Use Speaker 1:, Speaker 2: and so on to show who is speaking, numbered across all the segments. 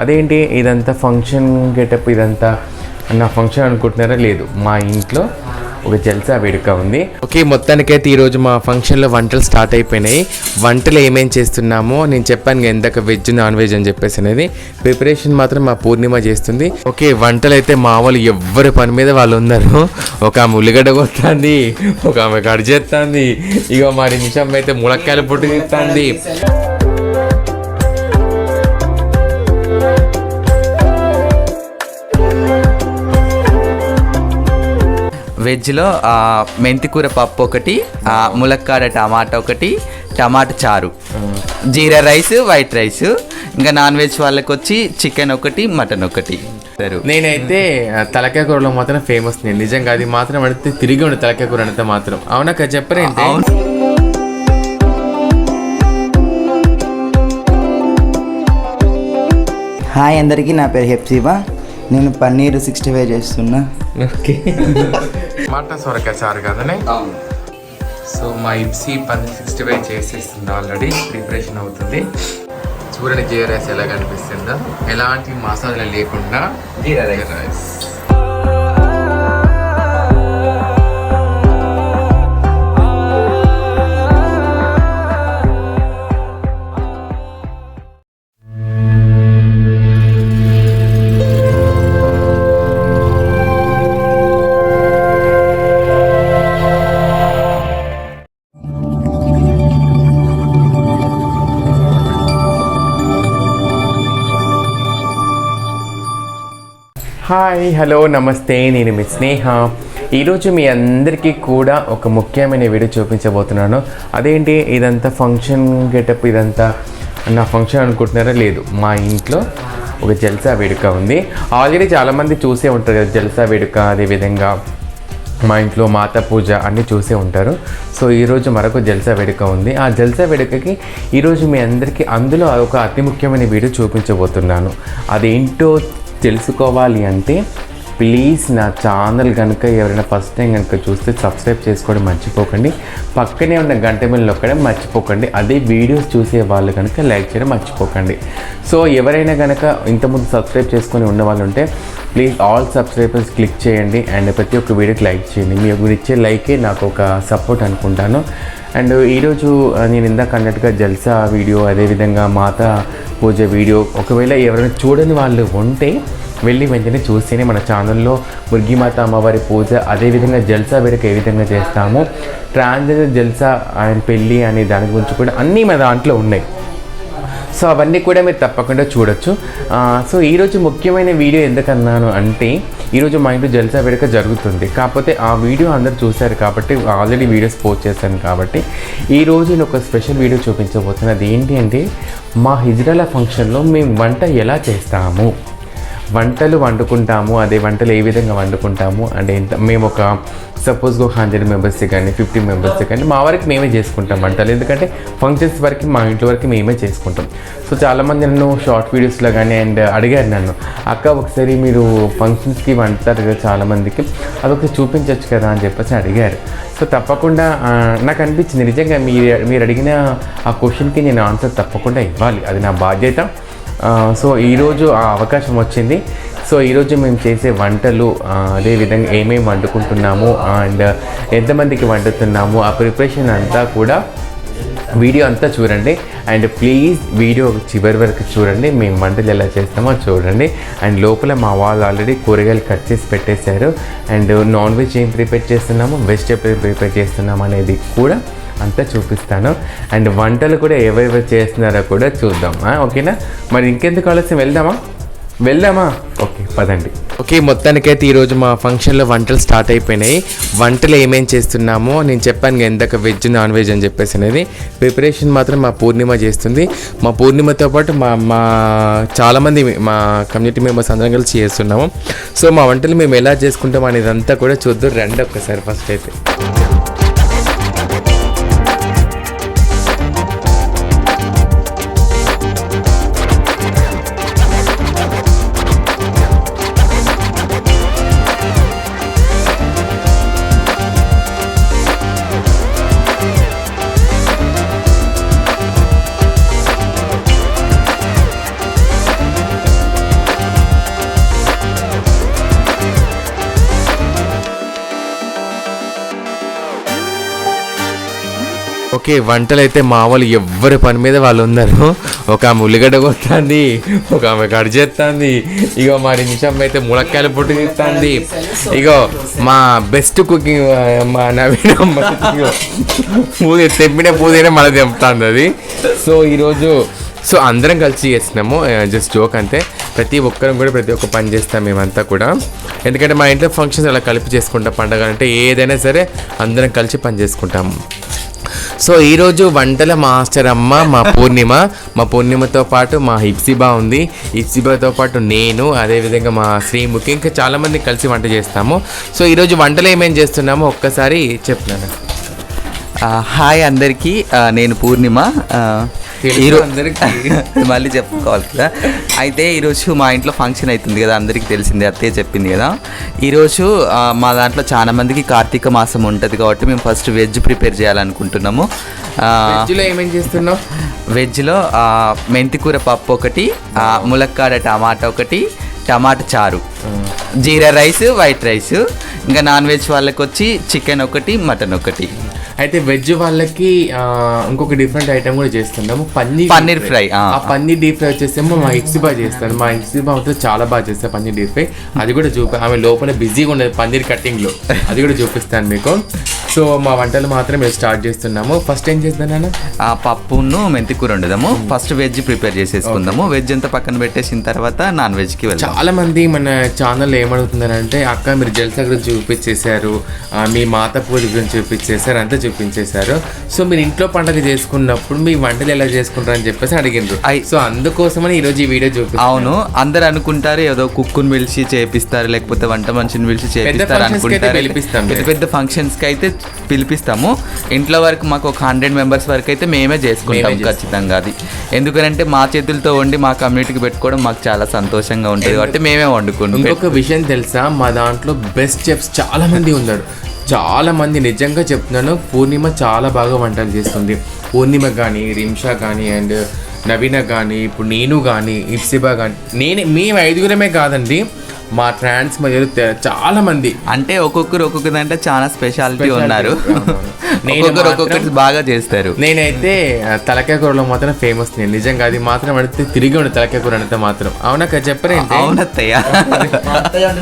Speaker 1: అదేంటి? ఇదంతా function getup ఇదంతా నా ఫంక్షన్ అనుకుంటున్నారా? లేదు. మా ఇంట్లో ఒక జల్సా వేడుక ఉంది. ఓకే మొత్తానికైతే ఈరోజు మా ఫంక్షన్లో వంటలు స్టార్ట్ అయిపోయినాయి. వంటలు ఏమేమి చేస్తున్నామో నేను చెప్పాను కదా ఇందాక వెజ్ నాన్ వెజ్ అని చెప్పేసి అనేది. ప్రిపరేషన్ మాత్రం మా పూర్ణిమ చేస్తుంది. ఓకే వంటలు అయితే మా వాళ్ళు ఎవ్వరి పని మీద వాళ్ళు ఉన్నారు ఒక ఆమె ఉల్లిగడ్డ కొడుతుంది ఒక ఆమె కడిచేస్తుంది ఇక మరి నిమిషం అయితే ములక్కాయలు పొట్టు తీస్తుంది.
Speaker 2: వెజ్లో ఆ, మెంతికూర పప్పు ఒకటి ఆ, ములక్కాడ టమాటా ఒకటి టమాటా చారు. Jeera rice white rice. ఇంకా నాన్ వెజ్ వాళ్ళకి వచ్చి చికెన్ ఒకటి మటన్ ఒకటి. సరే
Speaker 1: నేనైతే తలకాయ కూరలో మాత్రం ఫేమస్ నేను. నిజంగా అది మాత్రం అడిగితే తిరిగి ఉండే తలకాయ కూర అంటే మాత్రం. అవునా చెప్పరేంటి?
Speaker 2: అవును.
Speaker 3: హాయ్ అందరికీ నా పేరు హెప్సిబా. నేను పన్నీర్ సిక్స్టీ ఫైవ్ చేస్తున్నా.
Speaker 1: ఓకే. మటన్ సొరకాయ చారు కదనే సో మా ఇప్సీ పన్నీర్ సిక్స్టీ ఫైవ్ చేసేస్తుంది ఆల్రెడీ ప్రిపరేషన్ అవుతుంది. చూడండి జీరా రైస్ ఎలా కనిపిస్తుందో. ఎలాంటి మసాలా లేకుండా
Speaker 2: జీరా రైస్.
Speaker 1: హాయ్ హలో నమస్తే. నేను మీ స్నేహ. ఈరోజు మీ అందరికీ కూడా ఒక ముఖ్యమైన వీడియో చూపించబోతున్నాను. అదేంటి? ఇదంతా ఫంక్షన్ గెటప్ ఇదంతా నా ఫంక్షన్ అనుకుంటున్నారా? లేదు. మా ఇంట్లో ఒక జల్సా వేడుక ఉంది. ఆల్రెడీ చాలామంది చూసే ఉంటారు కదా జల్సా వేడుక అదేవిధంగా మా ఇంట్లో మాత పూజ అన్నీ చూసే ఉంటారు. సో ఈరోజు మరొక జల్సా వేడుక ఉంది. ఆ జల్సా వేడుకకి ఈరోజు మీ అందరికీ అందులో ఒక అతి ముఖ్యమైన వీడియో చూపించబోతున్నాను. అదేంటో తెలుసుకోవాలి అంటే ప్లీజ్ నా ఛానల్ కనుక ఎవరైనా ఫస్ట్ టైం కనుక చూస్తే సబ్స్క్రైబ్ చేసుకోవడం మర్చిపోకండి. పక్కనే ఉన్న గంట మీద నొక్కడం మర్చిపోకండి. అదే వీడియోస్ చూసే వాళ్ళు కనుక లైక్ చేయడం మర్చిపోకండి. సో ఎవరైనా కనుక ఇంతకుముందు సబ్స్క్రైబ్ చేసుకొని ఉన్న వాళ్ళు ఉంటే ప్లీజ్ ఆల్ సబ్స్క్రైబర్స్ క్లిక్ చేయండి. అండ్ ప్రతి ఒక్క వీడియోకి లైక్ చేయండి. మీ మీరు ఇచ్చే లైకే నాకు ఒక సపోర్ట్ అనుకుంటాను. అండ్ ఈరోజు నేను ఇందాక అన్నట్టుగా జల్సా వీడియో అదేవిధంగా మాత పూజ వీడియో. ఒకవేళ ఎవరైనా చూడని వాళ్ళు ఉంటే వెళ్ళి వెంటనే చూస్తేనే మన ఛానల్లో మురిగిమాత అమ్మవారి పూజ అదేవిధంగా జల్సా వేడుక ఏ విధంగా చేస్తామో. ట్రాన్స్జెండర్ జల్సా ఆయన పెళ్ళి అనే దాని గురించి కూడా అన్నీ మన దాంట్లో ఉన్నాయి. సో అవన్నీ కూడా మీరు తప్పకుండా చూడొచ్చు. సో ఈరోజు ముఖ్యమైన వీడియో ఎందుకన్నాను అంటే ఈరోజు మా ఇంట్లో జల్సా వేడుక జరుగుతుంది. కాకపోతే ఆ వీడియో అందరు చూశారు కాబట్టి ఆల్రెడీ వీడియోస్ పోస్ట్ చేశాను కాబట్టి ఈరోజు నేను ఒక స్పెషల్ వీడియో చూపించబోతున్నది ఏంటి అంటే మా హిజ్రాల ఫంక్షన్లో మేము వంట ఎలా చేస్తాము? వంటలు వండుకుంటాము అదే వంటలు ఏ విధంగా వండుకుంటాము అంటే ఎంత మేము ఒక సపోజ్ ఒక హండ్రెడ్ మెంబర్స్కి కానీ ఫిఫ్టీ మెంబర్స్కి కానీ మా వరకు మేమే చేసుకుంటాం వంటలు. ఎందుకంటే ఫంక్షన్స్ వరకు మా ఇంట్లో వరకు మేమే చేసుకుంటాం. సో చాలామంది నన్ను షార్ట్ వీడియోస్లో కానీ అండ్ అడిగారు నన్ను అక్క ఒకసారి మీరు ఫంక్షన్స్కి వంటారు కదా చాలామందికి అదొకటి చూపించవచ్చు కదా అని చెప్పేసి అడిగారు. సో తప్పకుండా నాకు అనిపించింది నిజంగా మీరు మీరు అడిగిన ఆ క్వశ్చన్కి నేను ఆన్సర్ తప్పకుండా ఇవ్వాలి. అది నా బాధ్యత. సో ఈరోజు ఆ అవకాశం వచ్చింది. సో ఈరోజు మేము చేసే వంటలు అదేవిధంగా ఏమేమి వండుకుంటున్నాము అండ్ ఎంతమందికి వండుతున్నాము ఆ ప్రిపరేషన్ అంతా కూడా వీడియో అంతా చూడండి. అండ్ ప్లీజ్ వీడియో చివరి వరకు చూడండి. మేము వంటలు ఎలా చేస్తామో చూడండి. అండ్ లోపల మా వాళ్ళు ఆల్రెడీ కూరగాయలు కట్ చేసి పెట్టేశారు. అండ్ నాన్ వెజ్ ఏం ప్రిపేర్ చేస్తున్నాము వెజిటేబుల్ ప్రిపేర్ చేస్తున్నాము అనేది కూడా అంతా చూపిస్తాను. అండ్ వంటలు కూడా ఎవరెవరు చేస్తున్నారో కూడా చూద్దాం. ఓకేనా? మరి ఇంకెందుకు ఆలస్యం? వెళ్దామా? వెళ్దామా? ఓకే పదండి. ఓకే మొత్తానికైతే ఈరోజు మా ఫంక్షన్లో వంటలు స్టార్ట్ అయిపోయినాయి. వంటలు ఏమేం చేస్తున్నామో నేను చెప్పాను ఎందుకు ఇందాక వెజ్ నాన్ వెజ్ అని చెప్పేసి అనేది. ప్రిపరేషన్ మాత్రం మా పూర్ణిమ చేస్తుంది. మా పూర్ణిమతో పాటు మా మా చాలామంది మా కమ్యూనిటీ మెంబర్స్ అందరం కలిసి చేస్తున్నాము. సో మా వంటలు మేము ఎలా చేసుకుంటాం అనేది అంతా కూడా చూద్దాం. రండి ఒక్కసారి ఫస్ట్ అయితే. ఓకే వంటలు అయితే మామూలు ఎవరి ఎవ్వరి పని మీద వాళ్ళు ఉన్నారు. ఒక ఆమె ఉల్లిగడ్డ కొడుతుంది ఒక ఆమె కట్ చేస్తుంది ఇగో మా నిమిషం అయితే ములక్కాయలు పొట్టు తీస్తుంది ఇగో మా బెస్ట్ కుకింగ్ మా నవీన ఇగో పూజ తెప్పిన పూజనే మళ్ళీ తెంపుతుంది అది. సో ఈరోజు సో అందరం కలిసి చేస్తున్నాము జస్ట్ జోక్ అంతే. ప్రతి ఒక్కరం కూడా ప్రతి ఒక్క పని చేస్తాం మేమంతా కూడా. ఎందుకంటే మా ఇంట్లో ఫంక్షన్స్ అలా కలిపి చేసుకుంటాం పండగ అంటే ఏదైనా సరే అందరం కలిసి పని చేసుకుంటాము సో ఈరోజు వంటల మాస్టర్ అమ్మ మా పూర్ణిమ. మా పూర్ణిమతో పాటు మా హిప్సిబా ఉంది. హిప్సిబాతో పాటు నేను అదేవిధంగా మా శ్రీముఖి. ఇంకా చాలామంది కలిసి వంట చేస్తాము. సో ఈరోజు వంటలు ఏమేం చేస్తున్నామో ఒక్కసారి చెప్తున్నాను
Speaker 2: హాయ్ అందరికీ. నేను పూర్ణిమ. ఆ,
Speaker 1: తెలుసు
Speaker 2: ఈరో-
Speaker 1: అందరికీ.
Speaker 2: మళ్ళీ చెప్పుకోవాలి కదా. అయితే ఈరోజు మా ఇంట్లో ఫంక్షన్ అవుతుంది కదా అందరికీ తెలిసిందే అత్తయ్య చెప్పింది కదా. ఈరోజు మా దాంట్లో చాలా మందికి కార్తీక మాసం ఉంటుంది కాబట్టి మేము ఫస్ట్ వెజ్ ప్రిపేర్ చేయాలనుకుంటున్నాము.
Speaker 1: వెజ్లో ఏమేం చేస్తున్నావు?
Speaker 2: వెజ్లో మెంతికూర పప్పు ఒకటి ములక్కాడ టమాటా ఒకటి టమాటా చారు. Jeera rice white rice. ఇంకా నాన్ వెజ్ వాళ్ళకి వచ్చి చికెన్ ఒకటి మటన్ ఒకటి.
Speaker 1: అయితే వెజ్ వాళ్ళకి ఇంకొక డిఫరెంట్ ఐటమ్ కూడా చేస్తున్నాము పన్నీర్
Speaker 2: పన్నీర్ ఫ్రై, ఆ.
Speaker 1: పన్నీర్ డీప్ ఫ్రై వచ్చేసేమో మా ఇక్సిబా చేస్తాను మా ఇక్సిబా అయితే చాలా బాగా చేస్తారు పన్నీర్ డీప్ ఫ్రై. అది కూడా చూపి ఆమె లోపల బిజీగా ఉండదు పన్నీర్ కటింగ్లో అది కూడా చూపిస్తాను మీకు. సో మా వంటలు మాత్రం మేము స్టార్ట్ చేస్తున్నాము. ఫస్ట్ ఏం చేస్తాను నాన్న?
Speaker 2: ఆ పప్పును మెంతికూర వండుదాము. ఫస్ట్ వెజ్ ప్రిపేర్ చేసేసుకుందాము. వెజ్ అంతా పక్కన పెట్టేసిన తర్వాత నాన్ వెజ్కి వెళ్దాం.
Speaker 1: చాలా మంది మన ఛానల్ ఏమడుగుతున్నారంటే అక్క మీరు జల్సా గురించి చూపించేశారు. మీ మాత పూజ గురించి చూపించేశారు. అంతా చూపించేశారు. సో మీరు ఇంట్లో పండగ చేసుకున్నప్పుడు మీ వంటలు ఎలా చేసుకుంటారు అని చెప్పేసి అడిగిండ్రు. సో అందుకోసమని ఈ రోజు ఈ వీడియో చూపిస్తాను
Speaker 2: అవును. అందరు అనుకుంటారు ఏదో కుక్కుని పిలిచి చేపిస్తారు లేకపోతే వంట మనిషిని పిలిచి చేపిస్తారు అనుకుంటారు.
Speaker 1: పిలిపిస్తాం
Speaker 2: పెద్ద. పెద్ద ఫంక్షన్స్కి అయితే పిలిపిస్తాము. ఇంట్లో వరకు మాకు ఒక హండ్రెడ్ మెంబర్స్ వరకు అయితే మేమే చేసుకుంటాం. ఖచ్చితంగా అది. ఎందుకంటే మా చేతులతో వండి మా కమ్యూనిటీకి పెట్టుకోవడం మాకు చాలా సంతోషంగా ఉంటుంది కాబట్టి మేమే వండుకుంటాం.
Speaker 1: ఇంకొక విషయం తెలుసా? మా దాంట్లో బెస్ట్ చెఫ్స్ చాలా మంది ఉన్నారు. చాలామంది నిజంగా చెప్తున్నాను పూర్ణిమ చాలా బాగా వంటలు చేస్తుంది. పూర్ణిమ కానీ రింషా కానీ అండ్ నవీన కానీ ఇప్పుడు నేను కానీ ఇప్సిబా కానీ నేను మేము ఐదుగురమే కాదండి. మా ట్రాన్స్ మధ్యలో తె- చాలా మంది
Speaker 2: అంటే ఒక్కొక్కరు ఒక్కొక్కరు అంటే చాలా స్పెషాలిటీ ఉన్నారు. ఒక్కొక్కరు ఒక్కొక్కటి బాగా చేస్తారు.
Speaker 1: నేనైతే తలకాయ కూరలో మాత్రం ఫేమస్ నేను. నిజంగా అది మాత్రం అడిగితే తిరిగి ఉండే తలకాయ కూర అంటే మాత్రం. అవునాక చెప్పరేంటి
Speaker 2: అవునత్తయ్య.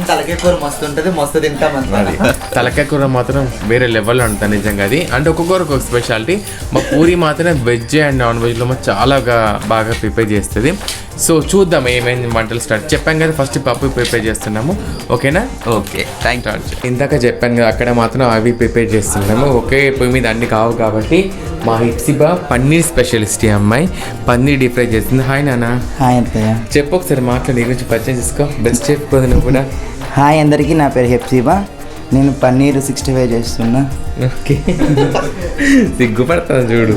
Speaker 3: తలకే కూర మస్తు ఉంటుంది మస్తు తింటాం
Speaker 1: అది. తలకాయ కూర మాత్రం వేరే లెవెల్లో ఉంటుంది నిజంగా అది. అంటే ఒక్కొక్కరు ఒక్కొక్క స్పెషాలిటీ మా పూరి మాత్రం వెజ్ అండ్ నాన్ వెజ్లో మా చాలా బాగా ప్రిపేర్ చేస్తుంది. సో చూద్దాం ఏమేమి వంటలు స్టార్ట్ చెప్పాం కదా ఫస్ట్ పప్పు ప్రిపేర్ చేస్తున్నాము. ఓకేనా?
Speaker 2: ఓకే. థ్యాంక్ యూ
Speaker 1: ఇందాక చెప్పాను కదా అక్కడ మాత్రం అవి ప్రిపేర్ చేస్తున్నాము. ఒకే పొయ్యి మీద అన్ని కావు కాబట్టి మా హిప్సిబా పన్నీర్ స్పెషలిస్ట్ ఈ అమ్మాయి. పన్నీర్ డీప్ ఫ్రై చేస్తుంది. హాయ్ నాన్న
Speaker 3: హాయ్ అత్తయ్య.
Speaker 1: చెప్పు ఒకసారి మాట్లాడి నీ గురించి పరిచయం చేసుకో. బెస్ట్ చెప్పు నువ్వు కూడా.
Speaker 3: హాయ్ అందరికీ నా పేరు హెప్సిబా. నేను పన్నీర్ సిక్స్టీ ఫైవ్ చేస్తున్నా.
Speaker 1: ఓకే. సిగ్గుపడతాను చూడు.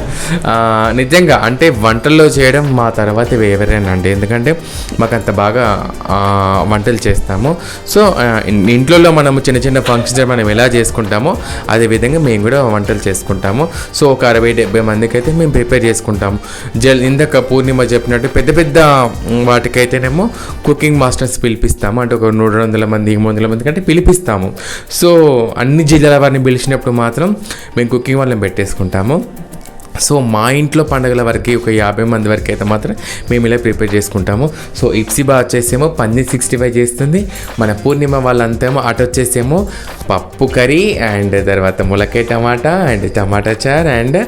Speaker 1: నిజంగా అంటే వంటల్లో చేయడం మా తర్వాత ఎవరైనా అండి ఎందుకంటే మాకు అంత బాగా వంటలు చేస్తాము. సో ఇంట్లో మనము చిన్న చిన్న ఫంక్షన్స్ మనం ఎలా చేసుకుంటామో అదే విధంగా మేము కూడా వంటలు చేసుకుంటాము. సో ఒక అరవై డెబ్బై మందికి అయితే మేము ప్రిపేర్ చేసుకుంటాము. జల్ ఇందాక పూర్ణిమ చెప్పినట్టు పెద్ద పెద్ద వాటికైతేనేమో కుకింగ్ మాస్టర్స్ పిలిపిస్తాము. అంటే ఒక నూట వందల మంది మూడు వందల మంది కంటే పిలిపిస్తాము. సో అన్ని జిల్లాల వారిని పిలిచినప్పుడు మాత్రం మాత్రం మేము కుకింగ్ వాళ్ళని పెట్టేసుకుంటాము. సో మా ఇంట్లో పండుగల వరకు ఒక యాభై మంది వరకు అయితే మాత్రం మేము ఇలా ప్రిపేర్ చేసుకుంటాము. సో ఇప్సిబా వచ్చేసేమో పన్నీర్ సిక్స్టీ ఫైవ్ చేస్తుంది. మన పూర్ణిమ వాళ్ళంతేమో అటు వచ్చేసేమో పప్పు కర్రీ అండ్ తర్వాత ములకాయ టమాటా అండ్ టమాటా చార్ అండ్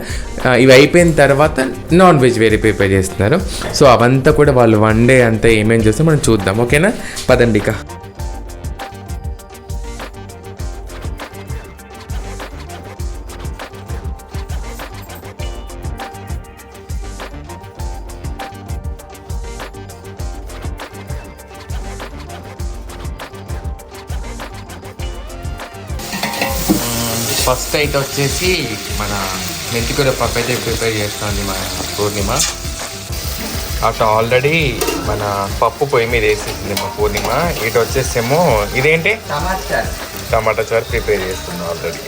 Speaker 1: ఇవి అయిపోయిన తర్వాత నాన్ వెజ్ వేరే ప్రిపేర్ చేస్తున్నారు. సో అవంతా కూడా వాళ్ళు వన్ డే అంతా ఏమేమి చేస్తే మనం చూద్దాం. ఓకేనా? పదండిక అయితే వచ్చేసి మన మెంతికూర పప్పు అయితే ప్రిపేర్ చేస్తుంది మన పూర్ణిమ. అటు ఆల్రెడీ మన పప్పు పొయ్యి మీద వేసేసింది మా పూర్ణిమ. ఇటు వచ్చేసేమో ఇదేంటి? టమాటా చారు. ప్రిపేర్ చేస్తుంది ఆల్రెడీ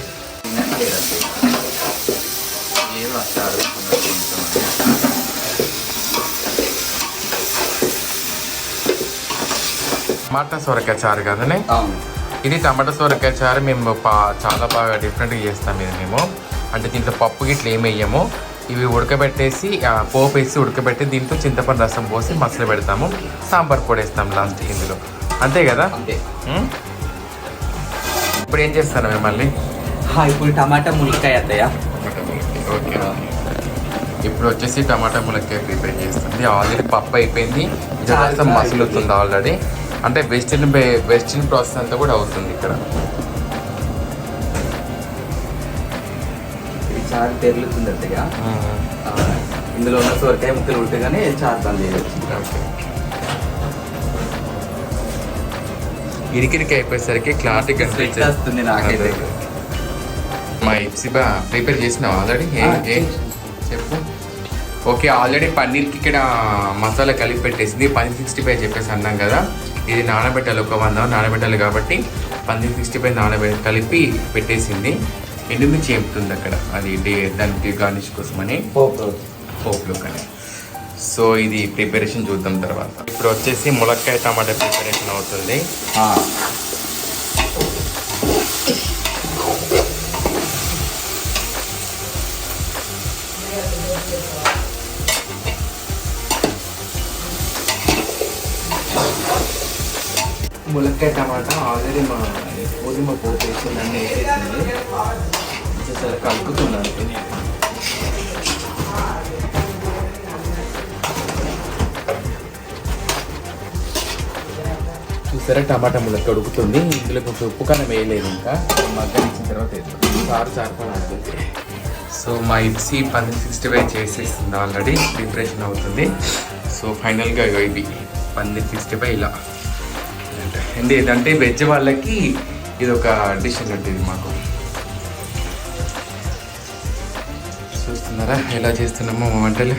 Speaker 1: టమాటా సొరకాయ చారు కదనే?
Speaker 2: అవును.
Speaker 1: ఇది టమాటా సొరకాయ చారు మేము పా- చాలా బాగా డిఫరెంట్గా చేస్తాం ఇది మేము. అంటే దీంట్లో పప్పు గిట్ల ఏమి వేయము. ఇవి ఉడకబెట్టేసి పోపు వేసి ఉడకబెట్టి దీంట్లో చింతపండు రసం పోసి మసలు పెడతాము. సాంబార్ పొడి వేస్తాం లాస్ట్ ఇందులో. అంతే కదా? ఇప్పుడు ఏం చేస్తాను మిమ్మల్ని?
Speaker 2: ఇప్పుడు టమాటా ములక్కాయ అత్తయ్య.
Speaker 1: ఓకే. ఇప్పుడు వచ్చేసి టమాటా ములక్కాయ ప్రిపేర్ చేస్తుంది. ఆల్రెడీ పప్పు అయిపోయింది. మసులుతుంది ఆల్రెడీ. అంటే వెస్టిన్ వెస్టిన్ ప్రాసెస్ అంతా కూడా అవుతుంది ఇక్కడ.
Speaker 2: ఇది చాలా తెరులుతుంది ఆ, ఇందులో ఉన్న సొరకాయ ముక్కలు ఉంటేగానే చాలా బంద్ చేయవచ్చు
Speaker 1: ఇరికిరికి అయిపోయేసరికి క్లారిటీ
Speaker 2: వస్తుంది నాకైతే.
Speaker 1: మా ఇప్సిబా ప్రిపేర్ చేసినావు ఆల్రెడీ?
Speaker 2: ఆ,
Speaker 1: చెప్పు. ఓకే ఆల్రెడీ పన్నీర్కి ఇక్కడ మసాలా కలిపి పెట్టేసింది. పన్నీర్ సిక్స్టీ ఫైవ్ చెప్పేసి అన్నాం కదా. ఇది నానబెట్టాలి ఒక వంద నానబెట్టాలి కాబట్టి పన్నీర్ సిక్స్టీ ఫైవ్ నానబె కలిపి పెట్టేసింది. ఎండుమిర్చి చెప్తుంది అక్కడ? అది డే దానికి గార్నిష్ కోసమని? పోపులో కానీ సో ఇది ప్రిపరేషన్ చూద్దాం తర్వాత. ఇప్పుడు వచ్చేసి ములక్కాయ టమాటా ప్రిపరేషన్ అవుతుంది. ములక్కాయ టమాటా ఆల్రెడీ మా గోధుమ పోపు వేసింది. అన్నీ వేసేసింది సరే కలుపుతున్నాను. చూసారా టమాటా ములక్క ఉడుకుతుంది. ఇందులో కొంచెం ఉప్పు కారం వేయలేదు ఇంకా. మగ్గనిచ్చిన తర్వాత వేస్తాం చారు చారు సో మా ఇప్సీ పన్నెండు సిక్స్టీ ఫైవ్ చేసేస్తుంది ఆల్రెడీ. ప్రిపరేషన్ అవుతుంది. సో ఫైనల్గా ఇవి పన్నెండు సిక్స్టీ ఫైవ్ ఇలా. అంటే ఇదంటే వెజ్ వాళ్ళకి ఇది ఒక డిష్ అన్నట్టు ఇది మాకు. చూస్తున్నారా? ఎలా చేస్తున్నామో మా వంటలు?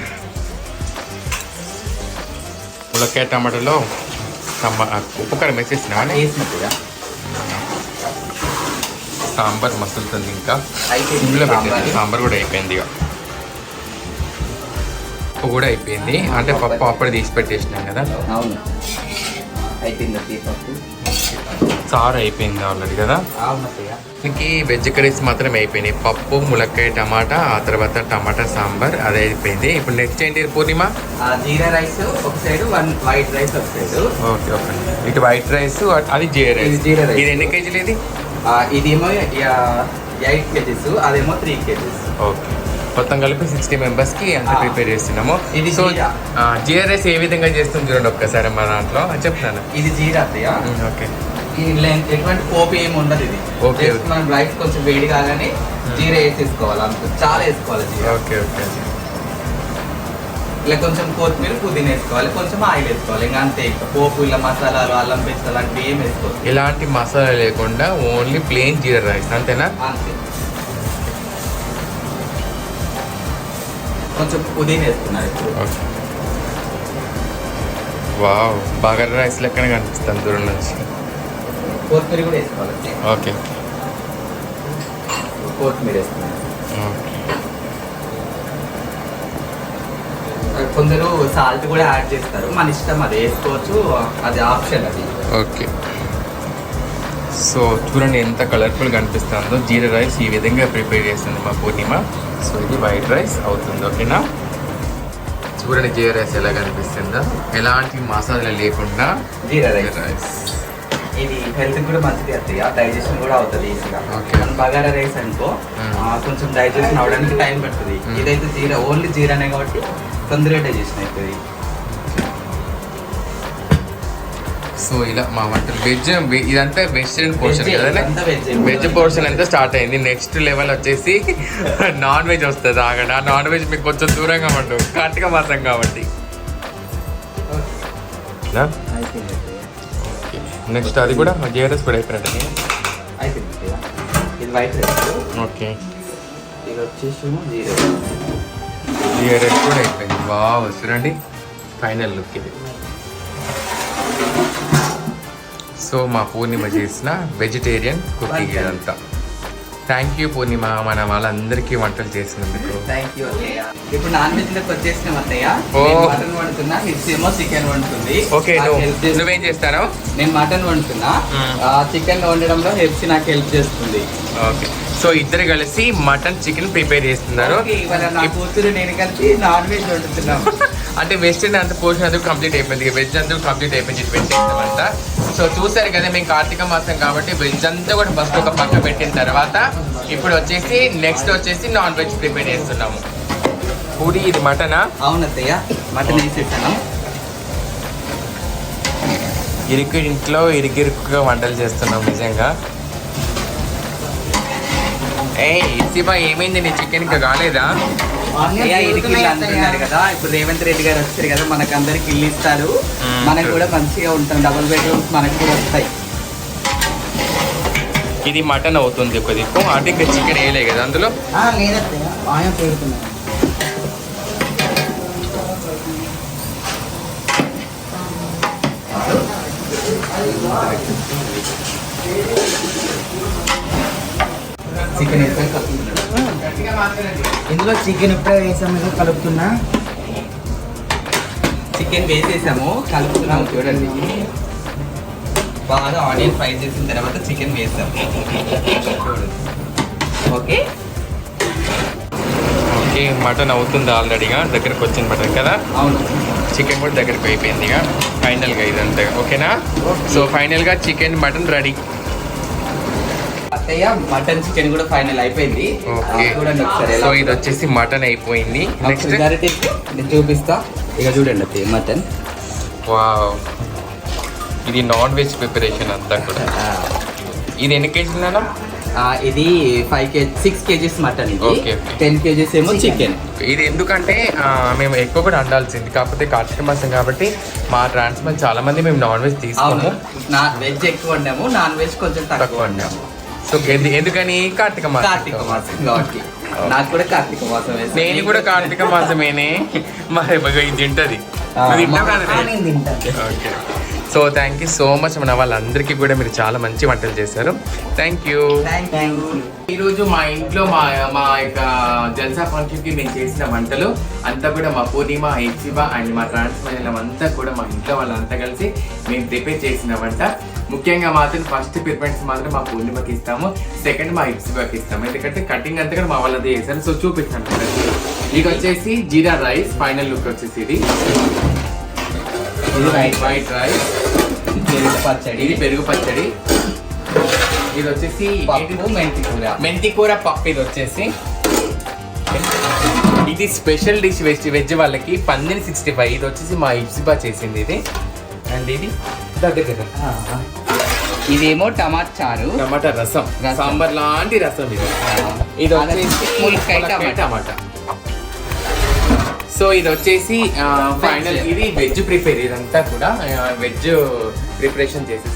Speaker 1: ములక్కాయ టమాటాలో టమా ఉప్పు కారం వేసేసినా
Speaker 2: వేసినట్టుగా.
Speaker 1: సాంబార్ మసులుతుంది ఇంకా. ఇందులో పెట్టేసి
Speaker 2: సాంబార్.
Speaker 1: సాంబార్ కూడా అయిపోయింది ఇక. కూడా అయిపోయింది. అంటే పప్పు అప్పుడే తీసి పెట్టేసినాం కదా.
Speaker 2: అయిపోయింది
Speaker 1: చారు అయిపోయింది ఆల్రెడీ కదా? దీనికి వెజ్ కర్రీస్ మాత్రం అయిపోయినాయి. పప్పు ములక్కాయ టమాటా ఆ తర్వాత టమాటా సాంబార్ అది అయిపోయింది. ఇప్పుడు నెక్స్ట్ ఏంటి పూర్ణిమ?
Speaker 2: జీరా రైస్ ఒక సైడ్ వన్ వైట్ రైస్ ఒక సైడ్
Speaker 1: ఓకే ఓకే. ఇటు వైట్ రైస్ అది జీరా రైస్
Speaker 2: జీరా రైస్.
Speaker 1: ఇది ఎన్ని కేజీలు ఇది?
Speaker 2: ఇదేమో ఎయిట్ కేజీస్ అదేమో త్రీ కేజీస్.
Speaker 1: ఓకే. మొత్తం కలిపి సిక్స్టీ మెంబర్స్కి అంత. ప్రిపేర్ చేస్తున్నాము.
Speaker 2: ఇది
Speaker 1: సో
Speaker 2: జీరా.
Speaker 1: రైస్ ఏ విధంగా చేస్తుంది చూడండి ఒక్కసారి మా దాంట్లో. చెప్తాను
Speaker 2: ఇది జీరా
Speaker 1: ఓకే.
Speaker 2: ఎటువంటి పోపు ఏమి ఉండదు ఇది.
Speaker 1: ఓకే.
Speaker 2: మనం రైస్ కొంచెం వేడి కాగానే జీరా వేసేసుకోవాలి అంత. చాలా వేసుకోవాలి జీరా.
Speaker 1: Okay okay.
Speaker 2: ఇలా కొంచెం కొత్తిమీర పుదీనా వేసుకోవాలి కొంచెం ఆయిల్ వేసుకోవాలి. ఇంకా అంతే ఇంకా పోపు ఇలా మసాలాలు అల్లం పేస్ట్ అలాంటివి ఏం వేసుకోవాలి
Speaker 1: ఎలాంటి మసాలా లేకుండా ఓన్లీ ప్లెయిన్ జీరా రైస్ అంతేనా?
Speaker 2: అంతే. కొంచెం పుదీనా వేస్తున్నారు ఇప్పుడు
Speaker 1: వావ్ బగర్ రైస్ లెక్కనే కనిపిస్తుంది దూరం నుంచి.
Speaker 2: కొత్తిమీర కూడా వేసుకోవాలి.
Speaker 1: ఓకే.
Speaker 2: కొత్తిమీర వేస్తున్నారు కొందరు సాల్ట్ కూడా యాడ్ చేస్తారు. మన ఇష్టం అది వేసుకోవచ్చు. అది ఆప్షన్ అది.
Speaker 1: ఓకే. సో చూడండి ఎంత కలర్ఫుల్ కనిపిస్తుందో. జీరా రైస్ ఈ విధంగా ప్రిపేర్ చేస్తుంది మా పూర్ణిమ. సో ఇది వైట్ రైస్ అవుతుంది ఓకేనా? చూడండి జీరా రైస్ ఎలా కనిపిస్తుందో. ఎలాంటి మసాలా లేకుండా
Speaker 2: జీరా రైస్.
Speaker 1: రైస్.
Speaker 2: ఇది హెల్త్ కూడా మంచిది అత్తయ్య. డైజెషన్ కూడా అవుతుంది ఈజీగా. మన బగారా రైస్ అనుకో కొంచెం డైజెషన్ అవడానికి టైం పడుతుంది. ఇదైతే జీరా ఓన్లీ జీరానే కాబట్టి తొందరగా డైజెషన్ అవుతుంది
Speaker 1: సో ఇలా మా వంటలు వెజ్ ఇదంతా వెజిటేరియన్ పోర్షన్ కదా. వెజ్ పోర్షన్ అంతా స్టార్ట్ అయింది. నెక్స్ట్ లెవెల్ వచ్చేసి నాన్ వెజ్ వస్తుంది ఆగండి. నాన్ వెజ్ మీకు కొంచెం దూరంగా ఉండు. కార్తీక మాసం కాబట్టి. నెక్స్ట్ అది కూడా జిఆర్ఎస్ కూడా అయిపోయినట్టు. ఓకే
Speaker 2: ఇది వచ్చేసి
Speaker 1: జిఆర్ఎస్ కూడా అయిపోయింది. వావ్ చూడండి. ఫైనల్ లుక్ ఇది. సో మా పూర్ణిమ చేసిన వెజిటేరియన్ కుకింగ్ ఇదంతా. Thank you Purnima. మన వాళ్ళందరికీ వంటలు చేసినందుకు.
Speaker 2: థ్యాంక్ యూ ఇప్పుడు నాన్ వెజ్లోకి వచ్చేసినాం అత్తయ్య.
Speaker 1: ఓ.
Speaker 2: నేను మటన్ వండుతున్నా ఏమో చికెన్ వండుతుంది.
Speaker 1: ఓకే నువ్వు చేస్తాను
Speaker 2: నేను మటన్ వండుతున్నా.
Speaker 1: మ్మ్.
Speaker 2: చికెన్ వండడంలో హెప్సీ నాకు హెల్ప్ చేస్తుంది.
Speaker 1: ఓకే. సో ఇద్దరు కలిసి మటన్ చికెన్ ప్రిపేర్ చేస్తున్నారు?
Speaker 2: నా కూతురు నేను కలిసి నాన్ వెజ్ వండుతున్నాం.
Speaker 1: అంటే వెస్టర్న్ అంత పోర్షన్ అంతా కంప్లీట్ అయిపోయింది. వెజ్ అంతా కంప్లీట్ అయిపోయింది. పెట్టేస్తామంట. సో చూసారు కదా మేము కార్తీక మాసం కాబట్టి వెజ్ అంతా కూడా ఫస్ట్ ఒక పక్క పెట్టిన తర్వాత ఇప్పుడు వచ్చేసి నెక్స్ట్ వచ్చేసి నాన్ వెజ్ ప్రిపేర్ చేస్తున్నాము. పూరి ఇది మటనా?
Speaker 2: అవునత్తయ్య మటన్ వేసేసాను.
Speaker 1: ఇరుకు ఇంట్లో ఇరుకిరుకుగా వంటలు చేస్తున్నాం నిజంగా. ఏ ఇసిబా ఏమైంది? నీ చికెన్ ఇంకా కాలేదా?
Speaker 2: అంటున్నారు కదా. ఇప్పుడు రేవంత్ రెడ్డి గారు వచ్చారు కదా మనకు అందరికి ఇల్లు ఇస్తారు. మనకు కూడా మంచిగా ఉంటాం డబుల్ బెడ్రూమ్స్ మనకు కూడా వస్తాయి.
Speaker 1: ఇది మటన్ అవుతుంది ఒక దిక్కు. అంటే ఇంకా చికెన్ వేయలే కదా అందులో?
Speaker 3: ఆయన
Speaker 2: చికెన్ వేసాక.
Speaker 3: ఇందులో చికెన్ ఇప్పుడే వేసాము కలుపుతున్నా.
Speaker 2: చికెన్ వేసేసాము కలుపుతున్నాము చూడండి. బాగా ఆనియన్ ఫ్రై చేసిన తర్వాత చికెన్ చూడండి ఓకే?
Speaker 1: ఓకే మటన్ అవుతుంది ఆల్రెడీగా దగ్గరకు వచ్చింది మటన్ కదా?
Speaker 2: అవును.
Speaker 1: చికెన్ కూడా దగ్గరకు అయిపోయింది ఇక ఫైనల్గా ఇదంతా ఓకేనా? సో ఫైనల్గా చికెన్ మటన్ రెడీ.
Speaker 2: అత్తయ్య మటన్ చికెన్ కూడా ఫైనల్ అయిపోయింది. చూడండి ఒకసారి
Speaker 1: సో ఇది వచ్చేసి మటన్ అయిపోయింది. నెక్స్ట్
Speaker 2: నేను చూపిస్తా. ఇక చూడండి అత్తయ్య మటన్.
Speaker 1: వావ్. ఇది నాన్ వెజ్ ప్రిపరేషన్ అంతా కూడా. ఇది ఎన్ని కేజీలు
Speaker 2: ఇది five kg six kgs mutton. Ten kgs ఏమో చికెన్
Speaker 1: ఇది ఎందుకంటే మేము ఎక్కువ కూడా వండాల్సింది. కాకపోతే కార్తీక మాసం కాబట్టి మా ట్రాన్స్ఫర్ చాలా మంది మేము నాన్ వెజ్ తీసుకోము.
Speaker 2: నా వెజ్ ఎక్కువ వండాము నాన్ వెజ్ కొంచెం తక్కువ
Speaker 1: తక్కువ
Speaker 2: వండాము.
Speaker 1: సో ఎందు- ఎందుకని? కార్తీక మాసం.
Speaker 2: కార్తీక మాసం కాబట్టి. నాకు కూడా కార్తీక మాసం వేసాం.
Speaker 1: నేను కూడా కార్తీక మాసమేనే. మరి ఇది తింటది. Okay so thank you so much మన వాళ్ళందరికీ కూడా మీరు చాలా మంచి వంటలు చేశారు. Thank you. ఈరోజు మా ఇంట్లో మా మా యొక్క జల్సా ఫంక్షన్కి మేము చేసిన వంటలు అంతా కూడా మా పూర్ణిమ హెచ్సిబా అండ్ మా ట్రాన్స్ఫర్ అంతా కూడా మా ఇంట్లో వాళ్ళంతా కలిసి మేము ప్రిపేర్ చేసిన వంట. ముఖ్యంగా మాత్రం ఫస్ట్ ప్రిఫరెన్స్ మాత్రం మా పూర్ణిమకి ఇస్తాము. సెకండ్ మా హెచ్సిబాకి ఇస్తాము. ఎందుకంటే కటింగ్ అంతా కూడా మా వాళ్ళదే చేశారు. సో చూపిస్తాను ఇది వచ్చేసి జీరా రైస్. ఫైనల్ లుక్ వచ్చేసి ఇది. వైట్ రైస్
Speaker 2: పెరుగు పచ్చడి.
Speaker 1: ఇది పెరుగు పచ్చడి. ఇది వచ్చేసి
Speaker 2: మెంతి కూర.
Speaker 1: మెంతి కూర పప్పు ఇది వచ్చేసి. ఇది స్పెషల్ డిష్ వెజ్ వెజ్ వాళ్ళకి పందిని సిక్స్టీ ఫైవ్ ఇది వచ్చేసి మా ఇప్సిబా చేసింది ఇది. అండ్ ఇది దగ్గర
Speaker 2: ఇదేమో టమాటా చారు
Speaker 1: టమాటా రసం. సాంబార్ లాంటి రసం ఇది ఇది
Speaker 2: అది
Speaker 1: వచ్చేసి
Speaker 2: టమాటా.
Speaker 1: టమాటా సో ఇది వచ్చేసి ఫైనల్. ఇది వెజ్ ప్రిపేర్ ఇదంతా కూడా వెజ్ ప్రిపరేషన్ ఇదంతా.